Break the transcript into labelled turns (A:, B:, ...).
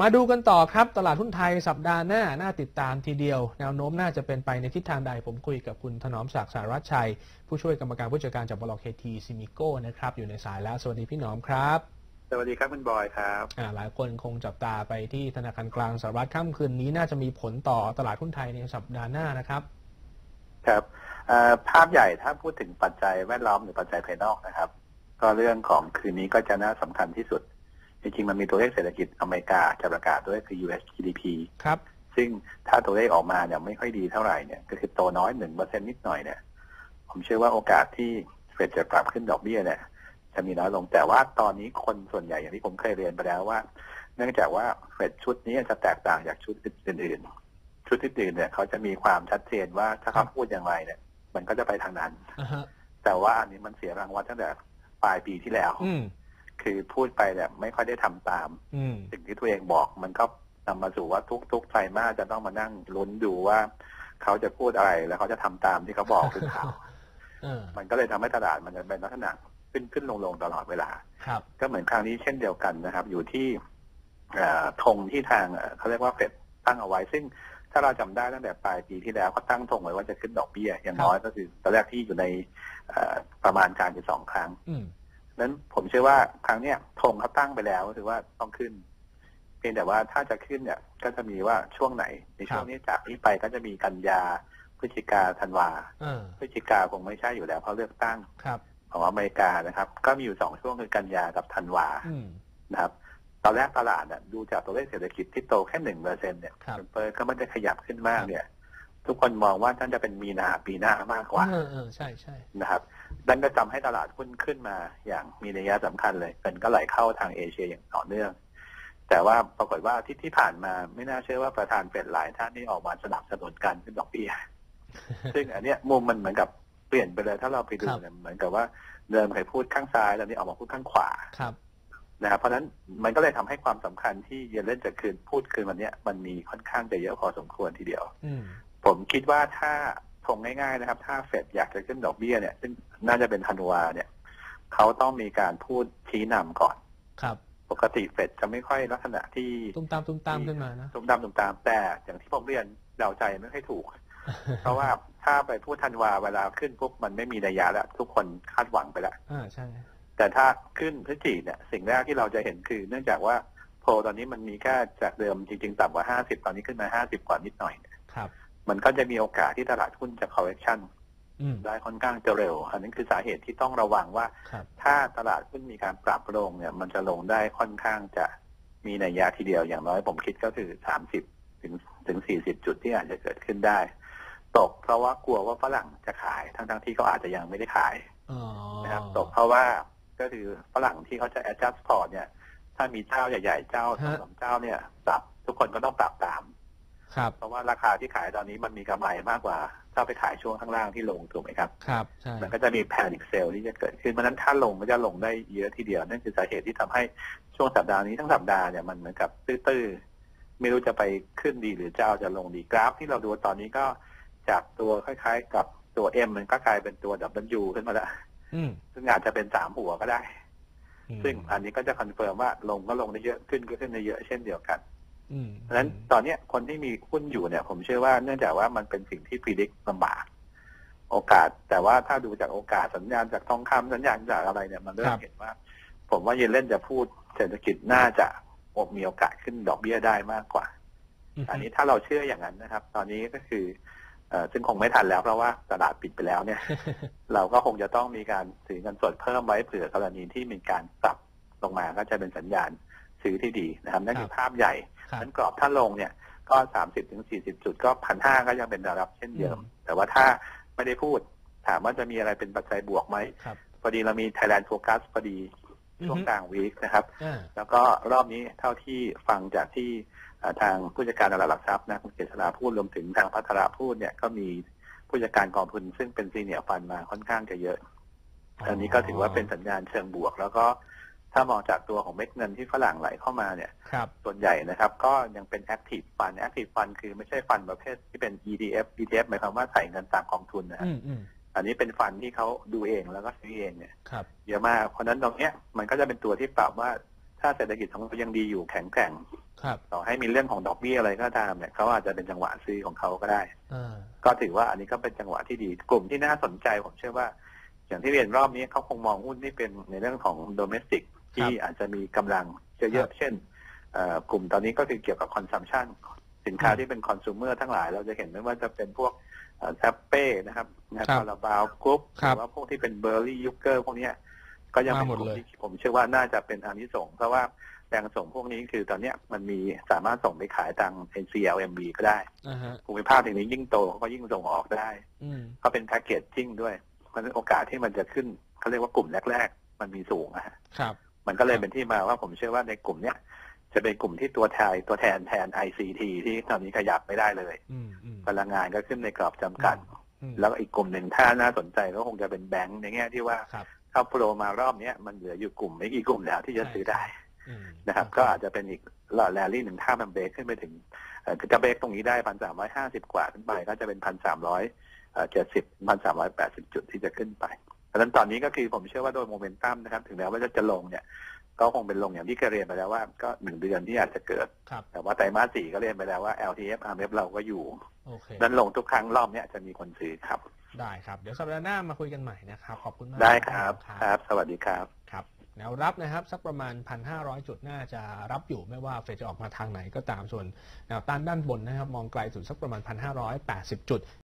A: มาดูกันต่อครับ ตลาดหุ้นไทยสัปดาห์หน้า น่าติดตามทีเดียว แนวโน้มน่าจะเป็นไปในทิศทางใด ผมคุยกับคุณถนอมศักดิ์สารัชชัย ผู้ช่วยกรรมการผู้จัดการจากบลเคทีซิมิโก้นะครับ อยู่ในสายแล้ว สวัสดีพี่หนอมครับ
B: สวัสดีครับคุณบอยครับ
A: อ่าหลายคนคงจับตาไปที่ธนาคารกลางสหรัฐค่ำคืนนี้น่าจะมีผลต่อตลาดหุ้นไทยในสัปดาห์หน้านะครับ
B: ครับเอ่อภาพใหญ่ถ้าพูดถึงปัจจัยแวดล้อมหรือปัจจัยภายนอกนะครับ ก็เรื่องของคืนนี้ก็จะน่าสำคัญที่สุด จริงๆมันมีตัวเลขเศรษฐกิจอเมริกาจะประกาศด้วยคือ US GDP
A: ครับ
B: ซึ่งถ้าตัวเลขออกมาเนี่ยไม่ค่อยดีเท่าไหร่เนี่ยก็คือโตน้อยหนึ่งเปอร์เซ็นนิดหน่อยเนี่ยผมเชื่อว่าโอกาสที่เฟดจะปรับขึ้นดอกเบี้ยเนี่ยจะมีน้อยลงแต่ว่าตอนนี้คนส่วนใหญ่อย่างที่ผมเคยเรียนไปแล้วว่า เนื่องจากว่าเฟดชุดนี้จะแตกต่างจากชุดอื่นๆ ชุดอื่นๆเนี่ยเขาจะมีความชัดเจนว่าถ้าเขาพูดอย่างไรเนี่ย มันก็จะไปทางนั้น
A: อ่าฮะ
B: แต่ว่าอันนี้มันเสียรางวัลตั้งแต่ปลายปีที่แล้ว
A: อืม
B: คือพูดไปเนี่ยไม่ค่อยได้ทำตาม
A: อืม
B: สิ่งที่ตัวเองบอกมันก็นำมาสู่ว่าทุกๆไตรมาสจะต้องมานั่งลุ้นดูว่าเขาจะพูดอะไรแล้วเขาจะทำตามที่เขาบอกหรือเปล่า
A: เออ
B: มันก็เลยทำให้ตลาดมันจะเป็นลักษณะขึ้นขึ้นลงลงตลอดเวลา
A: ครับ
B: ก็เหมือนครั้งนี้เช่นเดียวกันนะครับ อยู่ที่เอ่อธงที่ทางเอ่อเขาเรียกว่าเฟดตั้งเอาไว้ ซึ่งถ้าเราจำได้ตั้งแต่ปลายปีที่แล้วก็ตั้งธงไว้ว่าจะขึ้นดอกเบี้ยอย่างน้อยก็คือตอนแรกที่อยู่ในเอ่อประมาณการอยู่สองครั้ง
A: อืม
B: นั้นผมเชื่อว่าครั้งเนี้ยธงเขาตั้งไปแล้วถือว่าต้องขึ้น เพียงแต่ว่าถ้าจะขึ้นเนี่ย ก็จะมีว่าช่วงไหน ในช่วงนี้จากนี้ไปก็จะมีกันยาพฤศจิกาธันวา
A: เออ
B: พฤศจิกาคงไม่ใช่อยู่แล้วเพราะเลือกตั้ง
A: ครับ
B: ของอเมริกานะครับ ก็มีอยู่สองช่วงคือกันยากับธันวา
A: อืม
B: นะครับ ตอนแรกตลาดน่ะดูจากตัวเลขเศรษฐกิจที่โตแค่หนึ่งเปอร์เซ็นเนี่ย
A: ครับ
B: เปิดก็ไม่ได้ขยับขึ้นมากเนี่ย ทุกคนมองว่าท่านจะเป็นมีนาปีหน้ามากกว่า
A: เออเออใช่ใช่
B: นะครับ ดันก็ทำให้ตลาดหุ้นขึ้นมาอย่างมีนัยสำคัญเลยเงินก็ไหลเข้าทางเอเชียอย่างต่อเนื่อง แต่ว่าปรากฏว่าที่ที่ผ่านมาไม่น่าเชื่อว่าประธานเฟดหลายท่านนี่ออกมาสนับสนุนการขึ้นดอกเบี้ยซึ่งอันเนี้ยมุมมันเหมือนกับเปลี่ยนไปเลยถ้าเราไปดูเนี่ยเหมือนกับว่าเดิมเคยพูดข้างซ้ายตอนนี้ออกมาพูดข้างขวา
A: ครับ
B: นะครับเพราะฉะนั้นมันก็เลยทำให้ความสำคัญที่เยเลนจะคืนพูดคืนวันเนี้ยมันมีค่อนข้างจะเยอะพอสมควรทีเดียว
A: อืม
B: ผมคิดว่าถ้า ทงง่ายๆนะครับ ถ้าเฟดอยากจะขึ้นดอกเบี้ยเนี่ยซึ่งน่าจะเป็นธันวาเนี่ยเขาต้องมีการพูดชี้นำก่อน
A: ครับ
B: ปกติเฟดจะไม่ค่อยลักษณะที่
A: ตุ้มตามตุ้มตามขึ้นมานะ
B: ตุ้มตามตุ้มตามแต่อย่างที่ผมเรียนเดาใจไม่ค่อยถูก เพราะว่าถ้าไปพูดธันวาเวลาขึ้นปุ๊บมันไม่มีนัยยะแล้วทุกคนคาดหวังไปแล้ว
A: อ่าใช่
B: แต่ถ้าขึ้นพฤศจิกเนี่ยสิ่งแรกที่เราจะเห็นคือ เนื่องจากว่าโพลตอนนี้มันมีแค่จากเดิมจริง ๆ ต่ำกว่า50ตอนนี้ขึ้นมา50กว่านิดหน่อยเนี่ย
A: ครับ
B: มันก็จะมีโอกาสที่ตลาดหุ้นจะ correction
A: อืม
B: ได้ค่อนข้างจะเร็ว อันนี้คือสาเหตุที่ต้องระวังว่า
A: ครับ
B: ถ้าตลาดหุ้นมีการปรับลงเนี่ย มันจะลงได้ค่อนข้างจะมีนัยยะทีเดียวอย่างน้อยผมคิดก็คือ30ถึงถึง40จุดที่อาจจะเกิดขึ้นได้ ตกเพราะว่ากลัวว่าฝรั่งจะขายทั้งๆที่ก็อาจจะยังไม่ได้ขาย
A: อ๋อ
B: นะครับตกเพราะว่าก็คือฝรั่งที่เขาจะ adjust port เนี่ย ถ้ามีเจ้าใหญ่ ๆ เจ้าสองสามเจ้าเนี่ยปรับทุกคนก็ต้องปรับตาม
A: ครับ
B: เพราะว่าราคาที่ขายตอนนี้มันมีกำไรมากกว่า ถ้าไปขายช่วงข้างล่างที่ลงถูกไหมครับ
A: ครับใช่
B: มันก็จะมีแพนิคเซลที่จะเกิดขึ้นเพราะฉะนั้นถ้าลงก็จะลงได้เยอะทีเดียว นั่นคือสาเหตุที่ทำให้ช่วงสัปดาห์นี้ทั้งสัปดาห์เนี่ยมันเหมือนกับตื้อๆไม่รู้จะไปขึ้นดีหรือเจ้าจะลงดีกราฟ ที่เราดูตอนนี้ก็จากตัวคล้ายๆ กับตัว M มันก็กลายเป็นตัว W ขึ้นมาแล้ว
A: อืม
B: ซึ่งอาจจะเป็นสามหัวก็ได้
A: อืม
B: ซึ่งอันนี้ก็จะคอนเฟิร์มว่าลงก็ลงได้เยอะขึ้นก็ขึ้นได้เยอะเช่นเดียวกัน
A: อืม
B: เพราะฉะนั้นตอนเนี้ยคนที่มีหุ้นอยู่เนี่ย ผมเชื่อว่าเนื่องจากว่ามันเป็นสิ่งที่พิจิตรลำบาก โอกาส แต่ว่าถ้าดูจากโอกาสสัญญาณจากทองคำสัญญาณจากอะไรเนี่ยมันเริ่มเห็นว่า ผมว่าเยนเล่นจะพูดเศรษฐกิจน่าจะมีโอกาสขึ้นดอกเบี้ยได้มากกว่า
A: ม
B: อันนี้ถ้าเราเชื่ออย่างนั้นนะครับ ตอนนี้ก็คือเอ่อซึ่งคงไม่ทันแล้วเพราะว่าตลาดปิดไปแล้วเนี่ย เราก็คงจะต้องมีการถือเงินสดเพิ่มไว้เผื่อกรณีที่มีการปรับลงมาก็จะเป็นสัญญาณซื้อที่ดีนะครับนั่นคือภาพใหญ่
A: ครับ
B: นั้นกรอบถ้าลงเนี่ยก็สามสิบถึงสี่สิบจุดก็พันห้าก็ยังเป็นระดับเช่นเดิม
A: อืม
B: แต่ว่าถ้าไม่ได้พูดถามว่าจะมีอะไรเป็นปัจจัยบวกไหม
A: ครับ
B: พอดีเรามี Thailand Focus พอดีช่วง
A: อือฮึ
B: กลางวีคนะครับ
A: อ่า
B: แล้วก็รอบนี้เท่าที่ฟังจากที่เอ่อทางผู้จัดการตลาดหลักทรัพย์นะคุณเกษราพูดรวมถึงทางพัฒนาพูดเนี่ยก็มีผู้จัดการกองทุนซึ่งเป็นซีเนียร์ฟันมาค่อนข้างจะเยอะอันนี้ก็ถือว่าเป็นสัญญาณเชิงบวก แล้วก็ ถ้ามองจากตัวของเม็ดเงินที่ฝรั่งไหลเข้ามาเนี่ย
A: ครับ
B: ส่วนใหญ่นะครับ ก็ยังเป็น active fund active fund คือไม่ใช่ฟันประเภทที่เป็น ETF ETF หมายความว่าใส่เงินตามกองทุนนะฮะ
A: อืมอืม
B: อันนี้เป็นฟันที่เขาดูเองแล้วก็ซื้อเองเนี่ย
A: ครับ
B: เยอะมาก เพราะฉะนั้นตรงเนี้ยมันก็จะเป็นตัวที่ปรับว่าถ้าถ้าเศรษฐกิจของเรายังดีอยู่แข็งแกร่ง
A: ครับ
B: ต่อให้มีเรื่องของดอกเบี้ยอะไรก็ตามเนี่ยเขาอาจจะเป็นจังหวะซื้อของเขาก็ได้
A: อ่า
B: ก็ถือว่าอันนี้ก็เป็นจังหวะที่ดี กลุ่มที่น่าสนใจผมเชื่อว่า อย่างที่เรียนรอบนี้เขาคงมองหุ้นที่เป็นในเรื่องของโดเมสติก ที่อาจจะมีกำลังเยอะๆเช่นเอ่อกลุ่มตอนนี้ก็คือเกี่ยวกับคอนซัมชันสินค้าที่เป็นคอน sumer ทั้งหลาย เราจะเห็นไม่ว่าจะเป็นพวกแซปเป้นะครับนะคาราบาวกรุ๊ปหรือว่าพวกที่เป็นเบอร์รี่ยูเกอร์พวกเนี้ยก็ยังเป็นกลุ่มที่ผมเชื่อว่าน่าจะเป็นอานิสงส์เพราะว่าแรงส่งพวกนี้คือตอนเนี้ยมันมีสามารถส่งไปขายทาง NCLMB ก็ได้
A: อ่าฮะ
B: ภูมิภาคอย่างนี้ยิ่งโตเขาก็ยิ่งส่งออกได้
A: อืม
B: เขาเป็นแพ็กเกจจิ้งด้วยเพราะฉะนั้นโอกาสที่มันจะขึ้นเขาเรียกว่ากลุ่มแรก ๆ มันมีสูงอะฮะ
A: ครับ
B: มันก็เลยเป็นที่มาว่าผมเชื่อว่าในกลุ่มเนี้ยจะเป็นกลุ่มที่ตัวแทนตัวแทนแทน ICT ที่ตอนนี้ขยับไม่ได้เลย
A: อืมอืม
B: พลังงานก็ขึ้นในกรอบจำกัด
A: อืม
B: แล้วก็อีกกลุ่มหนึ่งถ้าน่าสนใจก็คงจะเป็นแบงค์ในแง่ที่ว่า
A: ครับ
B: ถ้าโปรมารอบเนี้ยมันเหลืออยู่กลุ่มไม่กี่กลุ่มแล้วที่จะซื้อได้
A: อืม
B: นะครับ ก็อาจจะเป็นอีกแรลลี่หนึ่งถ้ามันเบรกขึ้นไปถึงเอ่อจะเบรกตรงนี้ได้พันสามร้อยห้าสิบกว่าขึ้นไป ก็จะเป็นพันสามร้อยเจ็ดสิบพันสามร้อยแปดสิบจุดที่จะขึ้นไปเพ ราะฉะนั้นตอนนี้ก็คือผมเชื่อว่าโดยโมเมนตัมนะครับ ถึงแม้ว่าจะจะลงเนี่ย ก็คงเป็นลงอย่างที่เคยเรียนไปแล้วว่าก็หนึ่งเดือนที่อาจจะเกิด
A: ครับ
B: แต่ว่าไตรมาสสี่ก็เรียนไปแล้วว่า LTF RMF เราก็อยู่
A: โอเค
B: นั้นลงทุกครั้งรอบเนี้ยจะมีคนซื้อครับ
A: ได้ครับ เดี๋ยวสัปดาห์หน้ามาคุยกันใหม่นะครับขอบคุณมาก
B: ได้ครับ
A: ค
B: ครับ สวัสดีครับ
A: ครับแนวรับนะครับสักประมาณ 1,500 จุดน่าจะรับอยู่ไม่ว่าเฟดจะออกมาทางไหนก็ตามส่วนแนวต้านด้านบนนะครับ มองไกลสุดสักประมาณ 1,580 จุด